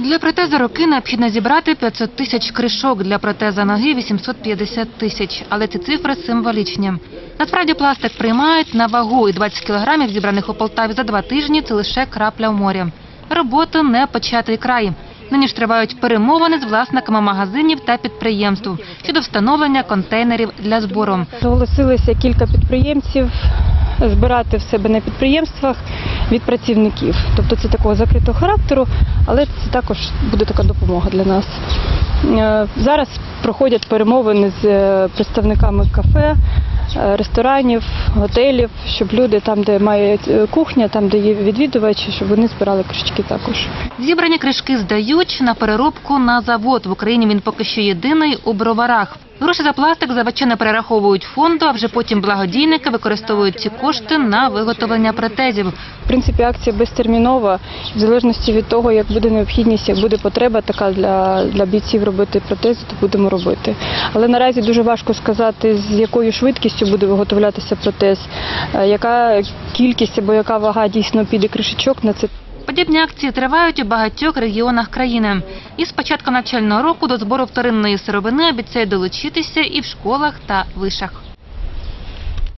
Для протезу руки необхідно зібрати 500 тисяч кришок, для протеза ноги 850 тисяч. Але ці цифри символічні. Насправді пластик приймають на вагу, і 20 кілограмів, зібраних у Полтаві за два тижні, це лише крапля в морі. Робота не початий край. Нині ж тривають перемовини з власниками магазинів та підприємств щодо встановлення контейнерів для збору. Зголосилися кілька підприємців збирати в себе на підприємствах від працівників. Тобто це такого закритого характеру, але це також буде така допомога для нас. Е, Зараз проходять перемовини з е, представниками кафе, е, ресторанів, готелів, щоб люди там, де е, кухня, там, де є відвідувачі, щоб вони збирали кришки також. Зібрані кришки здають на переробку на завод. В Україні він поки що єдиний у броварах. Гроші за пластик заводчани перераховують фонду, а вже потім благодійники використовують ці кошти на виготовлення протезів. В принципі, акція безтермінова, в залежності від того, як буде необхідність, як буде потреба така для, для бійців робити протези, то будемо робити. Але наразі дуже важко сказати, з якою швидкістю буде виготовлятися протез, е, яка кількість або яка вага дійсно піде кришечок на це. Подібні акції тривають у багатьох регіонах країни. І з початку навчального року до збору вторинної сировини обіцяють долучитися і в школах та вишах.